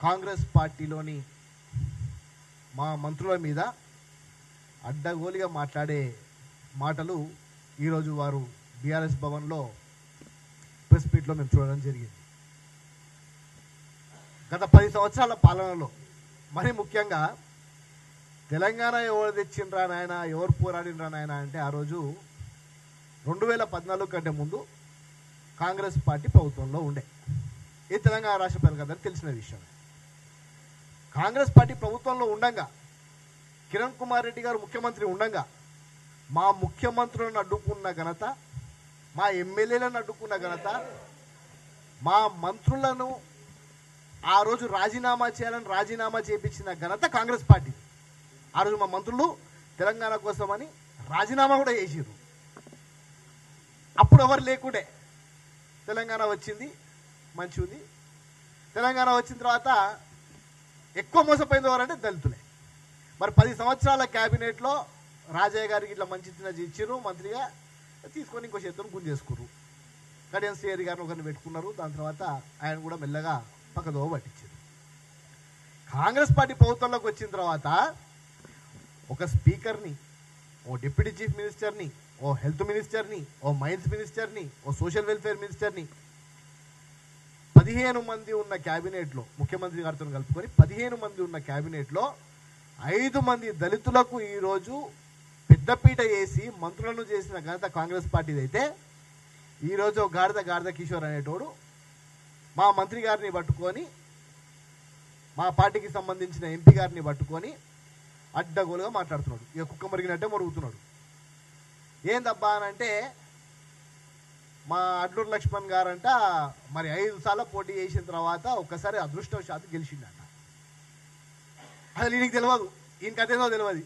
కాంగ్రెస్ పార్టీలోని మా మంత్రుల మీద అడ్డగోలిగా మాట్లాడే మాటలు ఈరోజు వారు బీఆర్ఎస్ భవన్లో ప్రెస్ మీట్లో మేము చూడడం జరిగింది. గత పది సంవత్సరాల పాలనలో మరి ముఖ్యంగా తెలంగాణ ఎవరు తెచ్చిండ్రా నాయన ఎవరు పోరాడినరా నాయన అంటే ఆ రోజు రెండు వేల పద్నాలుగు కంటే ముందు కాంగ్రెస్ పార్టీ ప్రభుత్వంలో ఉండే. ఇది తెలంగాణ రాష్ట్ర ప్రజలందరికీ తెలిసిన విషయం కాంగ్రెస్ పార్టీ ప్రభుత్వంలో ఉండంగా కిరణ్ కుమార్ రెడ్డి గారు ముఖ్యమంత్రి ఉండంగా మా ముఖ్యమంత్రులను అడ్డుకున్న ఘనత మా ఎమ్మెల్యేలను అడ్డుకున్న ఘనత మా మంత్రులను ఆ రోజు రాజీనామా చేయాలని రాజీనామా చేయించిన ఘనత కాంగ్రెస్ పార్టీ. ఆ రోజు మా మంత్రులు తెలంగాణ కోసమని రాజీనామా కూడా చేసిర్రు. అప్పుడు ఎవరు లేకుండే. తెలంగాణ వచ్చింది మంచి ఉంది. తెలంగాణ వచ్చిన తర్వాత ఎక్కువ మోసపోయింది ఎవరంటే దళితులే. మరి పది సంవత్సరాల క్యాబినెట్లో రాజయ్య గారికి ఇట్లా మంచి చిన్న ఇచ్చారు మంత్రిగా తీసుకొని ఇంకో చేతులను గుంజేసుకున్నారు కడియం శ్రీహరి గారిని ఒకరిని పెట్టుకున్నారు దాని తర్వాత ఆయన కూడా మెల్లగా పక్కదో పట్టించారు. కాంగ్రెస్ పార్టీ ప్రభుత్వంలోకి వచ్చిన తర్వాత ఒక స్పీకర్ని ఓ డిప్యూటీ చీఫ్ మినిస్టర్ని ఓ హెల్త్ మినిస్టర్ని ఓ మైన్స్ మినిస్టర్ని ఓ సోషల్ వెల్ఫేర్ మినిస్టర్ని పదిహేను మంది ఉన్న క్యాబినెట్లో ముఖ్యమంత్రి గారితో కలుపుకొని పదిహేను మంది ఉన్న క్యాబినెట్లో ఐదు మంది దళితులకు ఈరోజు పెద్దపీట వేసి మంత్రులను చేసిన ఘనత కాంగ్రెస్ పార్టీది అయితే ఈరోజు గాడిద గాడిద కిషోర్ అనేటోడు మా మంత్రి గారిని పట్టుకొని మా పార్టీకి సంబంధించిన ఎంపీ గారిని పట్టుకొని అడ్డగోలుగా మాట్లాడుతున్నాడు. ఇక కుక్క మరిగినట్టే మరుగుతున్నాడు. ఏందబ్బా అని అంటే మా అడ్లూరు లక్ష్మణ్ గారంట మరి ఐదు సార్లు పోటీ చేసిన తర్వాత ఒక్కసారి అదృష్టవశాత్తు గెలిచిండట. అసలు ఈయనకి తెలియదు ఈయనకి అదేదో తెలియదు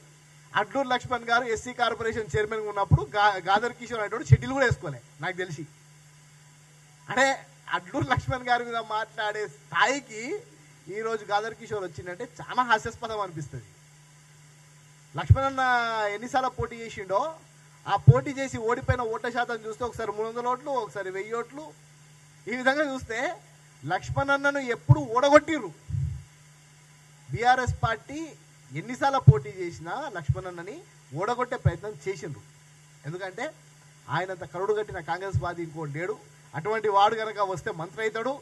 అడ్లూరు లక్ష్మణ్ గారు ఎస్సీ కార్పొరేషన్ చైర్మన్ ఉన్నప్పుడు గా గాదర్ కిషోర్ అనేటువంటి షెడ్యూల్ కూడా వేసుకోలే నాకు తెలిసి. అంటే అడ్లూరు లక్ష్మణ్ గారి మీద మాట్లాడే స్థాయికి ఈరోజు గాదర్ కిషోర్ వచ్చిందంటే చాలా హాస్యాస్పదం అనిపిస్తుంది. లక్ష్మణ్ అన్న ఎన్నిసార్లు పోటీ చేసిండో ఆ పోటీ చేసి ఓడిపోయిన ఓట్ల శాతం చూస్తే ఒకసారి మూడు వందల ఓట్లు ఒకసారి వెయ్యి ఓట్లు. ఈ విధంగా చూస్తే లక్ష్మణ్ అన్నను ఎప్పుడు ఓడగొట్టిర్రు? బీఆర్ఎస్ పార్టీ ఎన్నిసార్లు పోటీ చేసినా లక్ష్మణ్ అన్నని ఓడగొట్టే ప్రయత్నం చేసిండ్రు. ఎందుకంటే ఆయనంత కరుడు కట్టిన కాంగ్రెస్ పార్టీ ఇంకోటి లేడు. అటువంటి వాడు కనుక వస్తే మంత్రి అవుతాడు.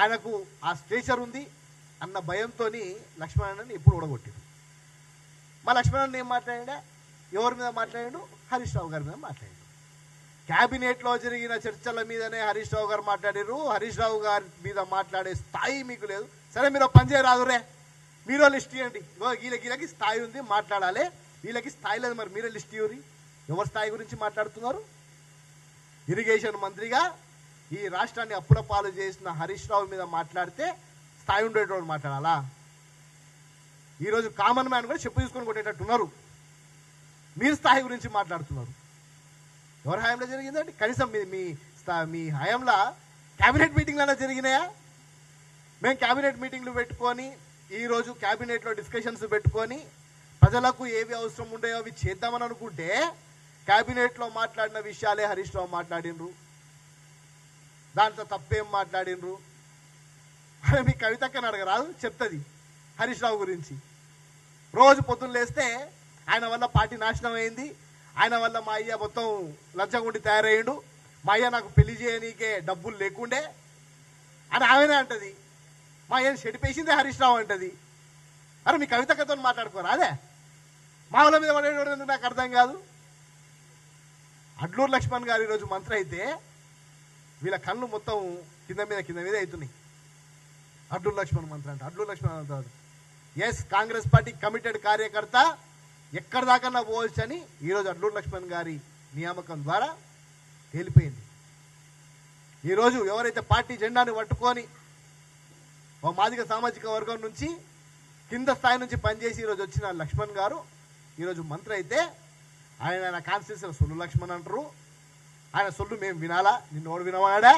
ఆయనకు ఆ స్టేచర్ ఉంది అన్న భయంతో లక్ష్మణ్ అన్నని ఎప్పుడు ఓడగొట్టిరు మా లక్ష్మణ్ ఏం మాట్లాడా ఎవరి మీద మాట్లాడాడు? హరీష్ రావు గారి మీద మాట్లాడాడు. క్యాబినెట్లో జరిగిన చర్చల మీదనే హరీష్ రావు గారు మాట్లాడారు. హరీష్ రావు గారి మీద మాట్లాడే స్థాయి మీకు లేదు. సరే మీరు పనిచేయరాదురే పని మీరు లిస్ట్ ఇవ్వండి వీళ్ళకి వీళ్ళ వీళ్ళకి స్థాయి ఉంది మాట్లాడాలి. వీళ్ళకి స్థాయి లేదు మరి మీరే లిస్ట్ ఇవ్వరు ఎవరి స్థాయి గురించి మాట్లాడుతున్నారు? ఇరిగేషన్ మంత్రిగా ఈ రాష్ట్రాన్ని అప్పుల పాలు చేసిన హరీష్ రావు మీద మాట్లాడితే స్థాయి ఉండేటోడు మాట్లాడాలా? ఈరోజు కామన్ మ్యాన్ కూడా చెప్పు తీసుకొని కొట్టేటట్టున్నారు. మీరు స్థాయి గురించి మాట్లాడుతున్నారు. ఎవరి హయాంలో జరిగిందండి? కనీసం మీ మీ స్థా- మీ హయాంలో క్యాబినెట్ మీటింగ్లలో జరిగినాయా? మేము క్యాబినెట్ మీటింగ్లు పెట్టుకొని ఈరోజు క్యాబినెట్లో డిస్కషన్స్ పెట్టుకొని ప్రజలకు ఏవి అవసరం ఉండేవో అవి చేద్దామని అనుకుంటే క్యాబినెట్లో మాట్లాడిన విషయాలే హరీష్ రావు మాట్లాడినరు దాంట్లో తప్పేం మాట్లాడినరు అరే మీ కవితక్కని అడగరాదు? చెప్తుంది హరీష్ రావు గురించి. రోజు పొద్దున్న లేస్తే ఆయన వల్ల పార్టీ నాశనం అయింది. ఆయన వల్ల మా అయ్య మొత్తం లంచగుండి తయారయ్యాడు. మా అయ్య నాకు పెళ్ళి చేయనీకే డబ్బులు లేకుండే. అని ఆమెనే అంటది. మా అయ్యని చెడిపేసిందే హరీష్ రావు అంటది. అరే మీ కవితక్కతో మాట్లాడుకోరా? అదే. మా వాళ్ళ మీద పడేటోడు ఎందుకు నాకు అర్థం కాదు? అడ్లూరు లక్ష్మణ్ గారు ఈరోజు మంత్రి అయితే వీళ్ళ కళ్ళు మొత్తం కింద మీద కింద మీద అవుతున్నాయి అడ్లూరు లక్ష్మణ్ మంత్రి అంటే. అడ్లూరు లక్ష్మణ్ అంటారు ఎస్ కాంగ్రెస్ పార్టీ కమిటెడ్ కార్యకర్త. ఎక్కడి దాకన్నా పోవచ్చని ఈరోజు అడ్లూరు లక్ష్మణ్ గారి నియామకం ద్వారా తేలిపోయింది. ఈరోజు ఎవరైతే పార్టీ జెండాను పట్టుకొని ఓ మాదిగ సామాజిక వర్గం నుంచి కింద స్థాయి నుంచి పనిచేసి ఈరోజు వచ్చిన లక్ష్మణ్ గారు ఈరోజు మంత్రి అయితే ఆయన ఆయన కాన్స్టిట్యూషన్ సొల్లు లక్ష్మణ్ అంటారు. ఆయన సొల్లు మేము వినాలా? నిన్ను ఎవడు వినవాడా?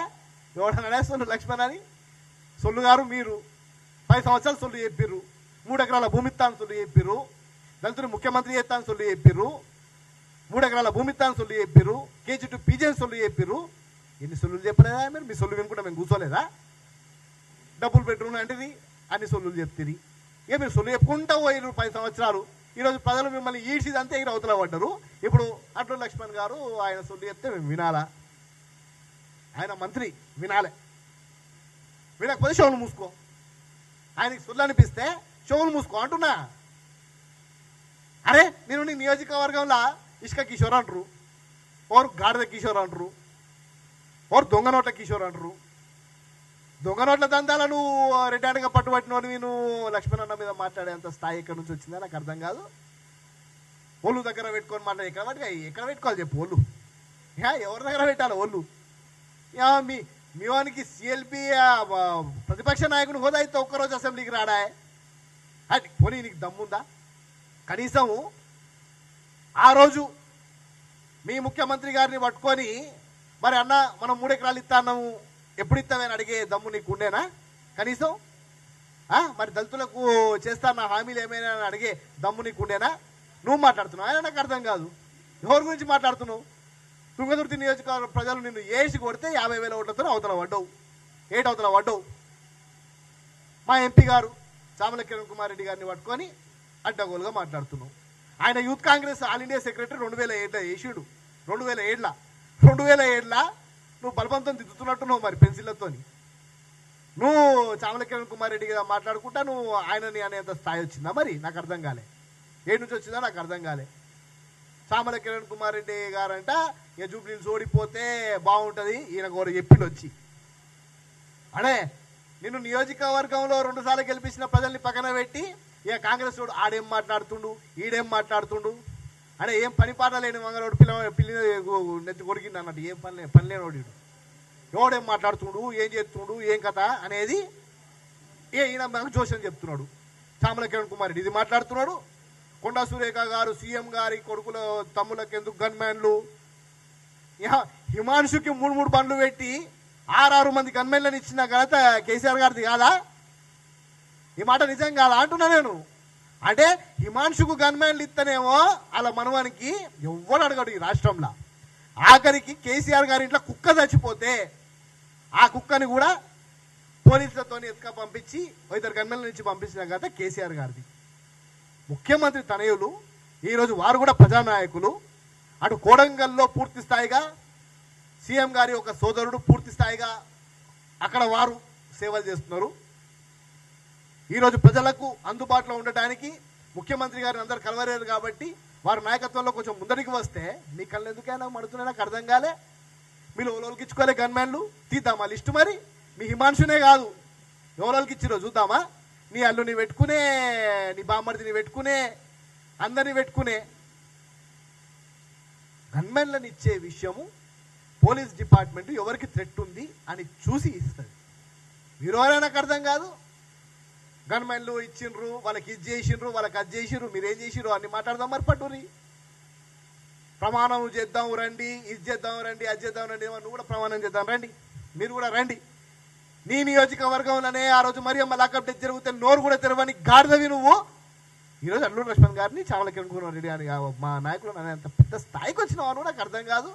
ఎవడన్నాడా సొల్లు లక్ష్మణ్ అని? సొల్లు గారు మీరు పది సంవత్సరాలు సొల్లు చెప్పిర్రు. మూడు ఎకరాల భూమి తాను సొల్లు చెప్పిర్రు. దళితులు ముఖ్యమంత్రి చేస్తాను సొల్లు చెప్పిర్రు. మూడు ఎకరాల భూమి ఇస్తాను సొల్లు చెప్పిర్రు. కేజీ టు పీజీ చొల్లు చెప్పిర్రు. ఎన్ని సొల్లు చెప్పలేదా మీరు? మీ సొల్లు వినుకుంటే మేము కూర్చోలేదా? డబ్బులు బెడ్రూమ్ లాంటిది అన్ని సొల్లులు చెప్తుంది ఇక మీరు సొల్లు చెప్పుకుంటా పోయిన పది సంవత్సరాలు. ఈరోజు ప్రజలు మిమ్మల్ని ఈడ్చిదంతే ఎగిరి అవతల పడ్డారు. ఇప్పుడు అట్లు లక్ష్మణ్ గారు ఆయన సొల్లు చెప్తే మేము వినాలా? ఆయన మంత్రి వినాలే. వినకపోతే చెవులు మూసుకో. ఆయనకి సొల్లు అనిపిస్తే చెవులు మూసుకో అంటున్నా. అరే నేను నీ నియోజకవర్గంలో ఇసుక కిషోర్ అంటారు. ఓరు గాడిద కిషోర్ అంటారు. ఓరు దొంగ నోట్ల కిషోర్ అంటారు. దొంగ నోట్ల దందాలను నువ్వు రిటైర్డ్గా పట్టుబట్టినోని నువ్వు లక్ష్మణన్న మీద మాట్లాడేంత స్థాయి ఎక్కడి నుంచి వచ్చిందా? నాకు అర్థం కాదు. ఒళ్ళు దగ్గర పెట్టుకొని మాట్లాడే ఎక్కడ పట్టుక ఎక్కడ పెట్టుకోవాలి చెప్పు ఒళ్ళు. ఎవరి దగ్గర పెట్టాలి ఒళ్ళు? యా మీ మీ వానికి సిఎల్పి ప్రతిపక్ష నాయకుడు హోదా అయితే ఒక్కరోజు అసెంబ్లీకి రాడా? అది పోనీ నీకు దమ్ముందా? కనీసం ఆ రోజు మీ ముఖ్యమంత్రి గారిని పట్టుకొని మరి అన్న మనం మూడు ఎకరాలు అన్నాము. ఎప్పుడు ఇస్తామని అడిగే దమ్ము నీకు ఉండేనా? కనీసం? మరి దళితులకు చేస్తాన్న హామీలు ఏమైనా అని అడిగే దమ్ము నీకు ఉండేనా? నువ్వు మాట్లాడుతున్నావు. ఆయన నాకు అర్థం కాదు. ఎవరి గురించి మాట్లాడుతున్నావు? తుంగదుర్తి నియోజకవర్గ ప్రజలు నిన్ను ఏసి కొడితే యాభై వేల ఓట్లతో అవతల పడ్డవు. ఏటవతల పడ్డవు? మా ఎంపీ గారు చామల కిరణ్ కుమార్ రెడ్డి గారిని పట్టుకొని అడ్డగోలుగా మాట్లాడుతున్నావు ఆయన youth Congress all India secretary రెండు వేల ఏడులో వేసాడు రెండు వేల ఏడుల? రెండు వేల ఏడుల? నువ్వు బలవంతం దిద్దుతున్నట్టున్నావు మరి పెన్సిళ్ళతోని. నువ్వు చామల కిరణ్ కుమార్ రెడ్డి మాట్లాడుకుంటా నువ్వు ఆయనని అనేంత స్థాయి వచ్చిందా మరి? నాకు అర్థం కాలే. ఏడు నుంచి వచ్చిందా? నాకు అర్థం కాలే. చామల కిరణ్ కుమార్ రెడ్డి గారంట ఇక జూబ్లీ ఓడిపోతే బాగుంటుంది ఈయన కూడా చెప్పిండు వచ్చి. అడే నిన్ను నియోజకవర్గంలో రెండుసార్లు గెలిపించిన ప్రజల్ని పక్కన పెట్టి ఇక కాంగ్రెస్ వాడు ఆడేం మాట్లాడుతుండు ఈడేం మాట్లాడుతుండు? అంటే ఏం పని పాట లేని మంగళోడు పిల్ల పిల్లి నెత్తి కొరికింది అన్నట్టు. ఏం పని పని లేనివాడు ఎవడేం మాట్లాడుతుండు ఏం చేస్తుండు ఏం కథ అనేది ఏ ఈయన మనకు జోషన్ చెప్తున్నాడు. చామల కిరణ్ కుమార్ రెడ్డి ఇది మాట్లాడుతున్నాడు. కొండా సురేఖ గారు సీఎం గారి కొడుకుల తమ్ములకు ఎందుకు గన్మ్యాన్లు? యా, హిమాంశుకి మూడు మూడు బండ్లు పెట్టి ఆరారు మంది గన్మెన్లను ఇచ్చిన ఘనత కేసీఆర్ గారిది కాదా? ఈ మాట నిజం కాదు అంటున్నా నేను. అంటే హిమాంశుకు గన్మెన్లు ఇస్తేనేమో అలా మనవానికి ఎవ్వరు అడగడు ఈ రాష్ట్రంలో. ఆఖరికి కేసీఆర్ గారి ఇంట్లో కుక్క చచ్చిపోతే ఆ కుక్కని కూడా పోలీసులతో ఎత్తుక పంపించి ఇద్దరు గన్మెల నుంచి పంపించిన కదా కేసీఆర్ గారిది. ముఖ్యమంత్రి తనయులు ఈరోజు వారు కూడా ప్రజానాయకులు. అటు కోడంగల్లో పూర్తి స్థాయిగా సీఎం గారి ఒక సోదరుడు పూర్తి స్థాయిగా అక్కడ వారు సేవలు చేస్తున్నారు. ఈరోజు ప్రజలకు అందుబాటులో ఉండటానికి ముఖ్యమంత్రి గారిని అందరు కలవలేరు కాబట్టి వారి నాయకత్వంలో కొంచెం ముందరికి వస్తే మీ కళ్ళు ఎందుకైనా మడుతున్నాయి నాకు అర్థం కాలే. మీరు ఎవరికి గన్మ్యాన్లు? తీద్దామా లిస్టు మరి. మీ హిమాంశునే కాదు. ఎవరికి ఇచ్చిరో చూద్దామా? నీ అల్లుని పెట్టుకునే నీ బామ్మర్దిని పెట్టుకునే అందరిని పెట్టుకునే. గన్మెన్లను ఇచ్చే విషయము పోలీస్ డిపార్ట్మెంట్ ఎవరికి థ్రెట్ ఉంది అని చూసి ఇస్తుంది. మీరు ఎవరైనా అర్థం కాదు? గన్మెన్లు ఇచ్చిండ్రు వాళ్ళకి ఇది చేసిండ్రు వాళ్ళకి అది చేసిండ్రు మీరు ఏం చేసిండ్రు అని మాట్లాడదాం మరి పట్టుని. ప్రమాణం చేద్దాం రండి ఇది చేద్దాం రండి అది చేద్దాం రండి నువ్వు కూడా ప్రమాణం చేద్దాం రండి. మీరు కూడా రండి. నీ నియోజకవర్గంలోనే ఆ రోజు మరి అమ్మ లాకప్ డెత్ జరిగితే నోరు కూడా తెరవని గాడిదవి నువ్వు. ఈరోజు అల్లూరు లక్ష్మణ్ గారిని చామల కిరణ్ రెడ్డి అని మా నాయకులు అంత పెద్ద స్థాయికి వచ్చినావు వారు నాకు అర్థం కాదు.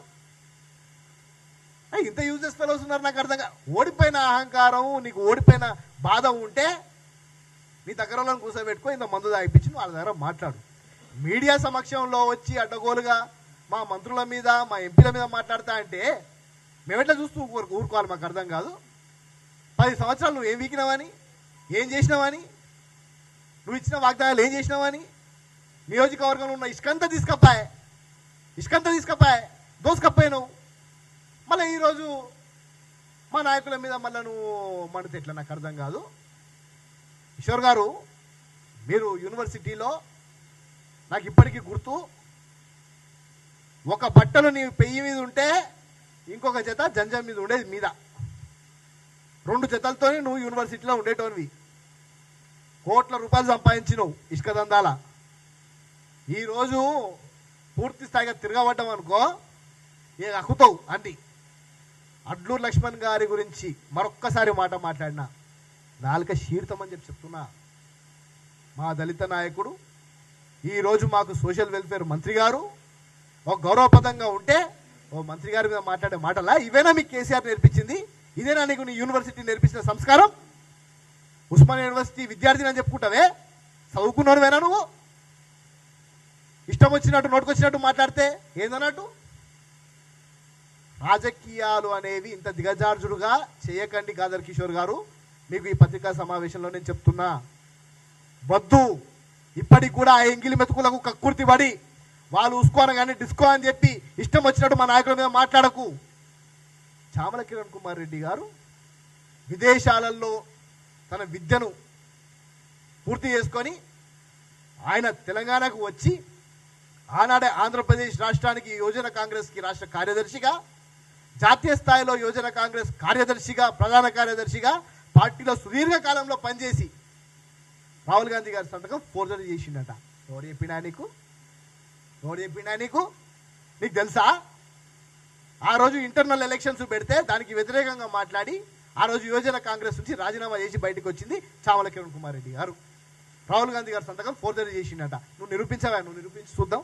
ఇంత యూజెస్ ఫెలోస్ ఉన్నారు నాకు అర్థం కాదు ఓడిపోయిన అహంకారం నీకు ఓడిపోయిన బాధ ఉంటే నీ దగ్గర వాళ్ళని కూర్చోబెట్టుకో ఇంత మందు తాగిపించి వాళ్ళ దగ్గర మాట్లాడు. మీడియా సమక్షంలో వచ్చి అడ్డగోలుగా మా మంత్రుల మీద మా ఎంపీల మీద మాట్లాడతా అంటే మేమెట్లా చూస్తూ ఊరుకోవాలి మాకు అర్థం కాదు. పది సంవత్సరాలు నువ్వు ఏం వీకినావని ఏం చేసినావని నువ్వు ఇచ్చిన వాగ్దానాలు ఏం చేసినావని నియోజకవర్గంలో ఉన్న ఇసుకంతా తీసుకపోయా ఇసుకంతా తీసుకపోయా దోసుకపోయావు మళ్ళీ ఈరోజు మా నాయకుల మీద మళ్ళీ నువ్వు మండితే ఎట్లా? నాకు అర్థం కాదు. కిషోర్ గారు మీరు యూనివర్సిటీలో నాకు ఇప్పటికీ గుర్తు ఒక బట్టలు నీ పెయ్యి మీద ఉంటే ఇంకొక జత జంజం మీద ఉండేది మీద. రెండు జతలతోనే నువ్వు యూనివర్సిటీలో ఉండేటోనివి. కోట్ల రూపాయలు సంపాదించినవు ఇసుక దందాల. ఈరోజు పూర్తి స్థాయిగా తిరగబడ్డం అనుకో ఏ అక్కుతావు? అండి అడ్లూరు లక్ష్మణ్ గారి గురించి మరొక్కసారి మాట మాట్లాడినా. నాలుక శీర్తమని చెప్పి చెప్తున్నా. మా దళిత నాయకుడు ఈరోజు మాకు సోషల్ వెల్ఫేర్ మంత్రి గారు ఒక గౌరవపదంగా ఉంటే ఓ మంత్రి గారి మీద మాట్లాడే మాటలా ఇవేనా మీకు కేసీఆర్ నేర్పించింది? ఇదేనా నీకు నీ యూనివర్సిటీ నేర్పించిన సంస్కారం? ఉస్మాన్ యూనివర్సిటీ విద్యార్థిని అని చెప్పుకుంటావే? చదువుకున్నోడువేనా నువ్వు? ఇష్టం వచ్చినట్టు నోటుకొచ్చినట్టు మాట్లాడితే ఏందన్నట్టు? రాజకీయాలు అనేవి ఇంత దిగజార్జుడుగా చేయకండి గాదర్ కిషోర్ గారు. మీకు ఈ పత్రికా సమావేశంలో నేను చెప్తున్నా. వద్దు. ఇప్పటికి కూడా ఆ ఎంగిలి మెతుకులకు కక్కుర్తి పడి వాళ్ళు ఉసుకోన కానీ డిస్కో అని చెప్పి ఇష్టం వచ్చినట్టు మా నాయకుల మీద మాట్లాడకు. చామల కిరణ్ కుమార్ రెడ్డి గారు విదేశాలలో తన విద్యను పూర్తి చేసుకొని ఆయన తెలంగాణకు వచ్చి ఆనాడే ఆంధ్రప్రదేశ్ రాష్ట్రానికి యోజన కాంగ్రెస్కి రాష్ట్ర కార్యదర్శిగా జాతీయ స్థాయిలో యోజన కాంగ్రెస్ కార్యదర్శిగా ప్రధాన కార్యదర్శిగా పార్టీలో సుదీర్ఘ కాలంలో పనిచేసి రాహుల్ గాంధీ గారి సంతకం ఫోర్జరీ చేసిండట. ఎవరు చెప్పినా నీకు? ఎవరు చెప్పినా నీకు? నీకు తెలుసా? ఆ రోజు ఇంటర్నల్ ఎలక్షన్స్ పెడితే దానికి వ్యతిరేకంగా మాట్లాడి ఆ రోజు యువజన కాంగ్రెస్ నుంచి రాజీనామా చేసి బయటకు వచ్చింది చావల కిరణ్ కుమార్ రెడ్డి గారు. రాహుల్ గాంధీ గారి సంతకం ఫోర్జరీ చేసిండట. నువ్వు నిరూపించవా? నువ్వు నిరూపించి చూద్దాం.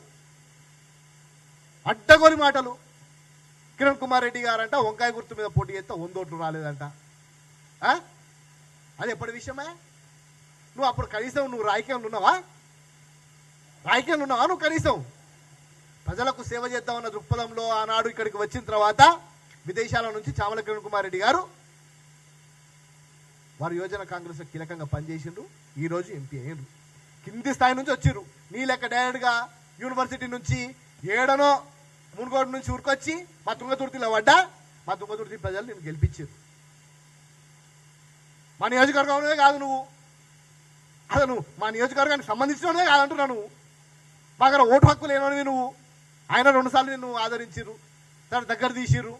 అడ్డగోలి మాటలు. కిరణ్ కుమార్ రెడ్డి గారంట వంకాయ గుర్తు మీద పోటీ చేస్తే వందోట్లు రాలేదంట. ఆ? అది ఎప్పటి విషయమే? నువ్వు అప్పుడు కనీసం నువ్వు రాజకీయంలో ఉన్నావా? రాజకీయంలో ఉన్నావా నువ్వు కనీసం? ప్రజలకు సేవ చేద్దామన్న దృక్పథంలో ఆనాడు ఇక్కడికి వచ్చిన తర్వాత విదేశాల నుంచి చామల కిరణ్ కుమార్ రెడ్డి గారు వారు యోజన కాంగ్రెస్ కీలకంగా పనిచేసిండ్రు ఈ రోజు ఎంపీ అయ్యిండ్రు కింది స్థాయి నుంచి వచ్చిర్రు. నీ లెక్క డైరెక్ట్గా యూనివర్సిటీ నుంచి ఏడనో మునుగోడు నుంచి ఊరుకొచ్చి మా తుంగతుర్తిలో పడ్డా? మా తుంగతుర్తి ప్రజలు నేను గెలిపించారు మా నియోజకవర్గంలోనే కాదు నువ్వు. అసలు నువ్వు మా నియోజకవర్గానికి సంబంధించినవనే కాదంటున్నా నువ్వు. మా దగ్గర ఓటు హక్కు లేనివి నువ్వు. ఆయన రెండుసార్లు నిన్ను ఆదరించిర్రు. తన దగ్గర తీసిర్రు.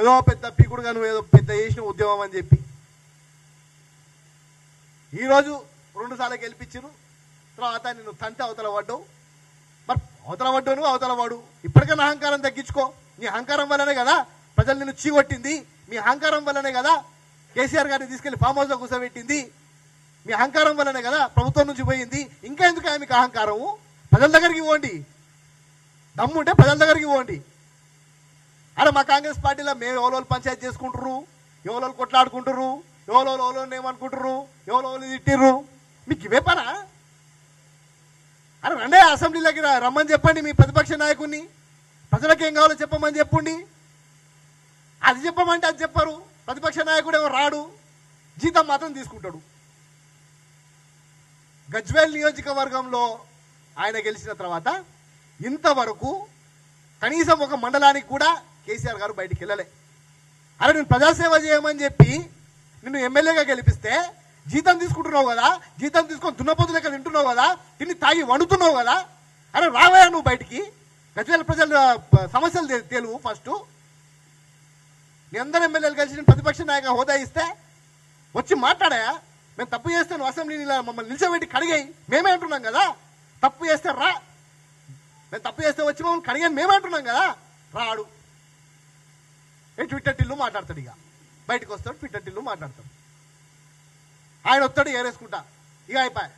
ఏదో పెద్ద పీకుడుగా నువ్వు ఏదో పెద్ద చేసిన ఉద్యమం అని చెప్పి. ఈరోజు రెండుసార్లు గెలిపించిరు తర్వాత నిన్ను తంతే అవతల పడ్డావు. మరి అవతల పడ్డావు నువ్వు అవతల వాడు ఇప్పటికైనా అహంకారం తగ్గించుకో. నీ అహంకారం వల్లనే కదా ప్రజలు నిన్ను చీగొట్టింది మీ అహంకారం వల్లనే కదా కేసీఆర్ గారిని తీసుకెళ్ళి ఫామ్ హౌస్లో కూర్చోబెట్టింది. మీ అహంకారం వల్లనే కదా ప్రభుత్వం నుంచి పోయింది. ఇంకా ఎందుకు మీకు అహంకారము? ప్రజల దగ్గరికి పోండి. దమ్ముంటే ప్రజల దగ్గరికి పోండి. అరే మా కాంగ్రెస్ పార్టీలో మేము ఎవరో పంచాయతీ చేసుకుంటారు ఎవరో కొట్లాడుకుంటారు ఎవరో ఎవరో ఏమనుకుంటారు ఎవరో తిట్టిర్రు. మీకు ఇవే పనా? అరే రండే అసెంబ్లీలోకి రమ్మని చెప్పండి మీ ప్రతిపక్ష నాయకుడిని ప్రజలకు ఏం కావాలో చెప్పమని చెప్పండి. అది చెప్పమంటే అది చెప్పరు. ప్రతిపక్ష నాయకుడు ఏమో రాడు జీతం మాత్రం తీసుకుంటాడు. గజ్వేల్ నియోజకవర్గంలో ఆయన గెలిచిన తర్వాత ఇంతవరకు కనీసం ఒక మండలానికి కూడా కేసీఆర్ గారు బయటికి వెళ్ళలే. అరే నేను ప్రజాసేవ చేయమని చెప్పి నిన్ను ఎమ్మెల్యేగా గెలిపిస్తే జీతం తీసుకుంటున్నావు కదా జీతం తీసుకొని దున్నపోతు లెక్క తింటున్నావు కదా తిని తాగి వండుతున్నావు కదా అరే రావయా నువ్వు బయటికి. గజ్వేల ప్రజల సమస్యలు తెలువు ఫస్ట్ నీ అందరు ఎమ్మెల్యేలు కలిసి నేను ప్రతిపక్ష నాయక హోదా ఇస్తే వచ్చి మాట్లాడాయా? మేము తప్పు చేస్తే నువ్వు అసెంబ్లీని ఇలా మమ్మల్ని నిలిచబెట్టి కడిగాయి. మేమే అంటున్నాం కదా. తప్పు చేస్తే రా. మేము తప్పు చేస్తే వచ్చి మమ్మల్ని కడిగాని మేమే అంటున్నాం కదా. రాడు. ఏ ట్విట్టర్ టిల్లు మాట్లాడతాడు ఇక. బయటకు వస్తాడు ట్విట్టర్ టిల్లు మాట్లాడతాడు. ఆయన వస్తాడు ఏరేసుకుంటా. ఇక అయిపోయి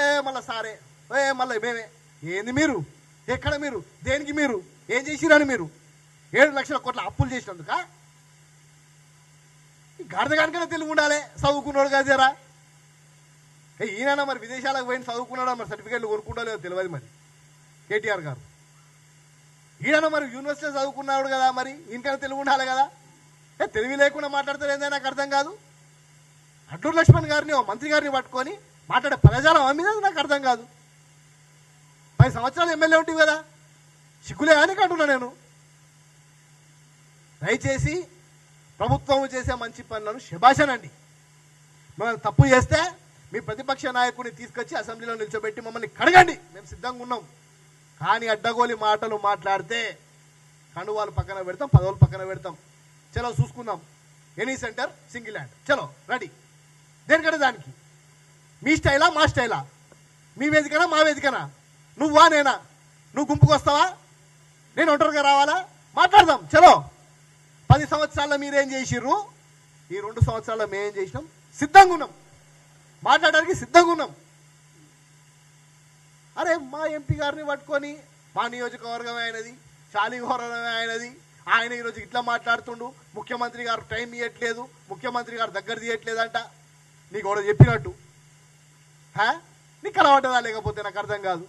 ఏ మళ్ళీ సారే. ఏ మళ్ళీ మేమే. ఏంది మీరు? ఎక్కడ మీరు? దేనికి మీరు? ఏం చేసిరని మీరు? ఏడు లక్షల కోట్ల అప్పులు చేసినందుక? గాడిదగానికైనా తెలుగు ఉండాలి. చదువుకున్నాడు కాదేరా. ఏ ఈయన మరి విదేశాలకు పోయిన చదువుకున్నాడా మరి సర్టిఫికేట్లు కొనుక్కుంటా లేదో తెలియదు మరి. కేటీఆర్ గారు. ఈయన మరి యూనివర్సిటీ చదువుకున్నాడు కదా మరి ఈయనకైనా తెలుగు ఉండాలి కదా. తెలివి లేకుండా మాట్లాడతారు ఏదైనా నాకు అర్థం కాదు. అడ్డూరు లక్ష్మణ్ గారిని ఓ మంత్రి గారిని పట్టుకొని మాట్లాడే పదజాలం మీద నాకు అర్థం కాదు. పది సంవత్సరాలు ఎమ్మెల్యే ఉంటుంది కదా. సిగ్గులే అని అంటున్నా నేను. దయచేసి ప్రభుత్వం చేసే మంచి పనులను శభాషనండి. మిమ్మల్ని తప్పు చేస్తే మీ ప్రతిపక్ష నాయకుడిని తీసుకొచ్చి అసెంబ్లీలో నిల్చోబెట్టి మమ్మల్ని కడగండి. మేము సిద్ధంగా ఉన్నాం. కానీ అడ్డగోలి మాటలు మాట్లాడితే కండువాలు పక్కన పెడతాం పదవులు పక్కన పెడతాం. చలో చూసుకుందాం. Any center single hand. చలో రెడీ. దేనికంటే దానికి? మీ స్టైలా మా స్టైలా? మీ వేదికనా మా వేదికనా? నువ్వా నేనా? నువ్వు గుంపుకు వస్తావా నేను ఒంటరిగా రావాలా? మాట్లాడదాం. చలో. పది సంవత్సరాల్లో మీరేం చేసిర్రు? ఈ రెండు సంవత్సరాల్లో మేమేం చేసినాం? సిద్ధంగా ఉన్నాం. మాట్లాడడానికి సిద్ధంగా ఉన్నాం. అరే మా ఎంపీ గారిని పట్టుకొని మా నియోజకవర్గం అయినది శాలిఘోరం ఆయనది. ఆయన ఈరోజు ఇట్లా మాట్లాడుతుండు. ముఖ్యమంత్రి గారు టైం ఇవ్వట్లేదు ముఖ్యమంత్రి గారు దగ్గర తీయట్లేదంట. నీకు ఎవడో చెప్పినట్టు. హా? నీకు కలవటదా లేకపోతే నాకు అర్థం కాదు.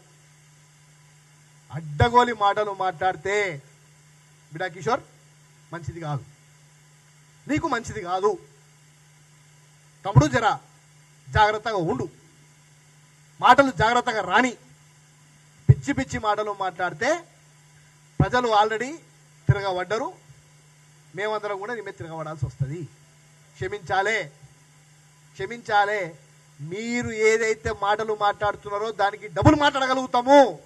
అడ్డగోలి మాటలు మాట్లాడితే బిడా కిషోర్ మంచిది కాదు. నీకు మంచిది కాదు. తమ్ముడు జర జాగ్రత్తగా ఉండు. మాటలు జాగ్రత్తగా రాని పిచ్చి పిచ్చి మాటలు మాట్లాడితే ప్రజలు ఆల్రెడీ తిరగబడ్డరు. మేమందరం కూడా నీ మీద తిరగబడాల్సి వస్తుంది. క్షమించాలే. క్షమించాలే. మీరు ఏదైతే మాటలు మాట్లాడుతున్నారో దానికి డబుల్ మాట్లాడగలుగుతాము.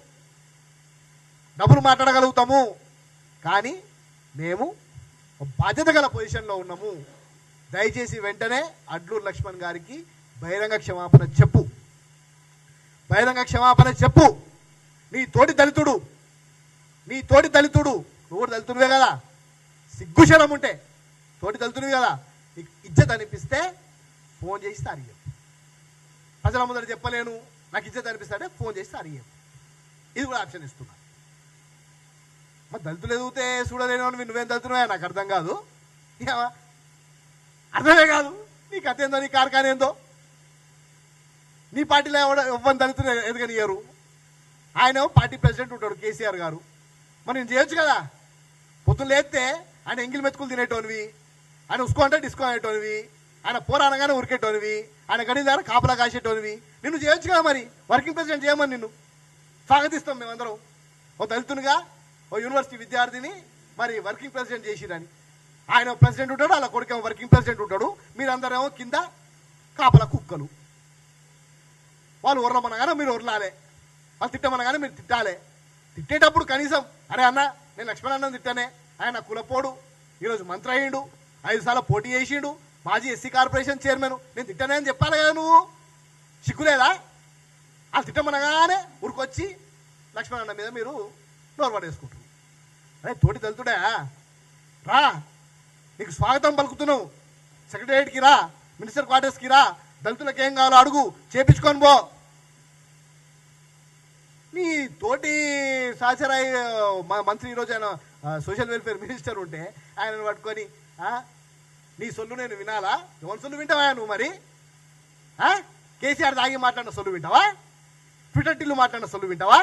డబుల్ మాట్లాడగలుగుతాము. కానీ మేము బాధ్యత గల పొజిషన్లో ఉన్నాము. దయచేసి వెంటనే అడ్లూరు లక్ష్మణ్ గారికి బహిరంగ క్షమాపణ చెప్పు. బహిరంగ క్షమాపణ చెప్పు. నీ తోటి దళితుడు నీ తోటి దళితుడు నువ్వు కూడా దళితుడివే కదా? సిగ్గుశలం ఉంటే తోటి దళితుడివి కదా? నీకు ఇజ్జత్ అనిపిస్తే ఫోన్ చేసి తారీ ప్రజల ముందర చెప్పలేను నాకు ఇజ్జత్ అనిపిస్తాడే ఫోన్ చేసి తారీ ఇది కూడా ఆప్షన్ ఇస్తున్నా. మరి దళితులు ఎదిగితే చూడలేను నువ్వేం దళితున్నా నాకు అర్థం కాదు. ఏమా అర్థమే కాదు. నీ కథ ఏందో నీ కార్ఖాన ఏందో. నీ పార్టీలో ఎవడ ఎవ్వని దళితులు ఎదగనియరు ఆయన ఏమో పార్టీ ప్రెసిడెంట్ ఉంటాడు కేసీఆర్ గారు. మరి నేను చేయొచ్చు కదా? పొద్దున్న లేస్తే ఆయన ఎంగిల్ మెతుకులు తినేటోనివి ఆయన ఉసుకో అంటే డిస్కో అనేటోనివి ఆయన పోరానగానే ఉరికేటోనివి ఆయన గడి దగ్గర కాపలా కాసేటోనివి. నిన్ను చేయొచ్చు కదా మరి? వర్కింగ్ ప్రెసిడెంట్ చేయమని నిన్ను స్వాగతిస్తాం మేమందరం. ఓ దళితునిగా ఓ యూనివర్సిటీ విద్యార్థిని మరి వర్కింగ్ ప్రెసిడెంట్ చేసిరని. ఆయన ప్రెసిడెంట్ ఉంటాడు అలా కొడుకేమో వర్కింగ్ ప్రెసిడెంట్ ఉంటాడు. మీరందరేమో కింద కాపల కుక్కలు. వాళ్ళు ఉర్రమనగానే మీరు ఉర్లాలే వాళ్ళు తిట్టమనగానే మీరు తిట్టాలే. తిట్టేటప్పుడు కనీసం అరే అన్న నేను లక్ష్మణ్ తిట్టానే. ఆయన కులపోడు. ఈరోజు మంత్రి అయ్యిండు ఐదు సార్లు పోటీ చేసిండు. మాజీ ఎస్సీ కార్పొరేషన్ చైర్మన్. నేను తిట్టానే అని చెప్పాలి కదా నువ్వు? సిగ్గులేదా వాళ్ళు తిట్టమనగానే ఊరికొచ్చి లక్ష్మణ్ అన్న మీద మీరు నోరు అరే తోటి దళితుడా రా. నీకు స్వాగతం పలుకుతున్నావు సెక్రటేరియట్కి రా. మినిస్టర్ క్వార్టర్స్కి రా. దళితులకు ఏం కావాలో అడుగు. చేపించుకొని పో. నీ తోటి సాచరాయి మంత్రి ఈరోజు ఆయన సోషల్ వెల్ఫేర్ మినిస్టర్ ఉంటే ఆయనను పట్టుకొని నీ సొల్లు నేను వినాలా? ఎవరి సొల్లు వింటావా నువ్వు మరి? కేసీఆర్ తాగి మాట్లాడిన సొల్లు వింటావా? ట్విట్టర్ టిల్లు మాట్లాడిన సొల్లు వింటావా?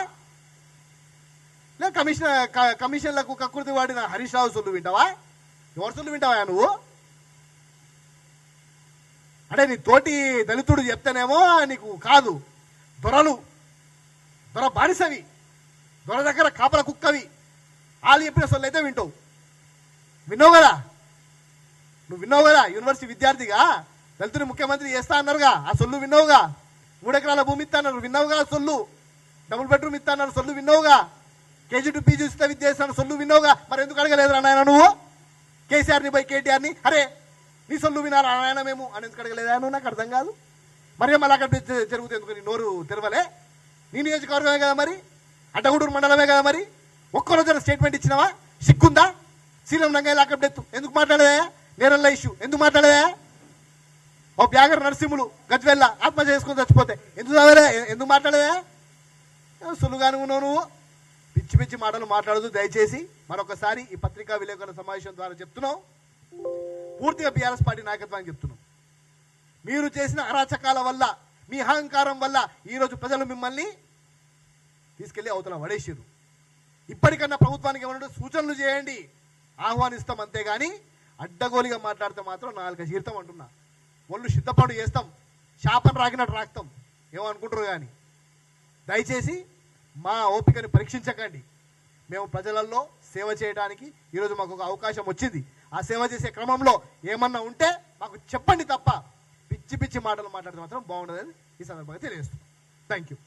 లే కమిషన్ కమిషన్లకు కకృతి వాడిన హరీష్ రావు సొల్లు వింటావా? ఎవరు సొల్లు వింటావా నువ్వు? అంటే నీ తోటి దళితుడు చెప్తేనేమో నీకు కాదు. దొరలు. దొర బానిసవి. దొర దగ్గర కాపల కుక్కవి. వాళ్ళు చెప్పిన సొల్లు అయితే వింటావు. విన్నావు కదా? నువ్వు విన్నావు కదా? యూనివర్సిటీ విద్యార్థిగా దళితుని ముఖ్యమంత్రి చేస్తా అన్నారుగా. ఆ సొల్లు విన్నావుగా? మూడెకరాల భూమి ఇస్తా అన్నారు. విన్నావుగా సొల్లు? డబుల్ బెడ్రూమ్ ఇస్తా అన్నారు. సొల్లు విన్నావుగా? కేజీ టు పీజీ ఉచిత విద్య సొల్లు విన్నావుగా? మరి ఎందుకు అడగలేదురా నాయన నువ్వు? కేసీఆర్ని పోయి కేటీఆర్ని? అరే నీ సొల్లు వినారా నాయన మేము? అని ఎందుకు అడగలేదా నువ్వు? నాకు అర్థం కాదు. మరి మళ్ళీ అక్కడ జరుగుతుంది ఎందుకు నీ నోరు తెరవలే? నీ నియోజకవర్గమే కదా మరి? అడ్డగూడూరు మండలమే కదా మరి? ఒక్క రోజున స్టేట్మెంట్ ఇచ్చినావా? సిగ్గుందా? శ్రీరామ్ రంగయ్య లాకప్ డెత్ ఎందుకు మాట్లాడదా నేరల్ల ఇష్యూ. ఎందుకు మాట్లాడదా ఓ బ్యాగర్ నరసింహులు గజ్వెల్ల ఆత్మహత్య చేసుకొని చచ్చిపోతే. ఎందుకు చదవలే? ఎందుకు మాట్లాడదా సులుగాను ఉన్నావు నువ్వు. పిచ్చి పిచ్చి మాటలు మాట్లాడదు దయచేసి మరొకసారి ఈ పత్రికా విలేకరుల సమావేశం ద్వారా చెప్తున్నాం. పూర్తిగా బీఆర్ఎస్ పార్టీ నాయకత్వాన్ని చెప్తున్నాం. మీరు చేసిన అరాచకాల వల్ల మీ అహంకారం వల్ల ఈరోజు ప్రజలు మిమ్మల్ని తీసుకెళ్ళి అవతల పడేసారు ఇప్పటికన్నా ప్రభుత్వానికి ఏమన్నా సూచనలు చేయండి. ఆహ్వానిస్తాం అంతేగాని అడ్డగోలిగా మాట్లాడితే మాత్రం నాలుగు జీవితం అంటున్నా. ఒళ్ళు సిద్ధపాటు చేస్తాం. శాపం రాకినట్టు రాస్తాం. ఏమనుకుంటారు కానీ దయచేసి మా ఓపికను పరీక్షించకండి. మేము ప్రజలలో సేవ చేయడానికి ఈరోజు మాకు ఒక అవకాశం వచ్చింది. ఆ సేవ చేసే క్రమంలో ఏమన్నా ఉంటే మాకు చెప్పండి తప్ప పిచ్చి పిచ్చి మాటలు మాట్లాడితే మాత్రం బాగుండదని ఈ సందర్భంగా తెలియజేస్తున్నాం. Thank you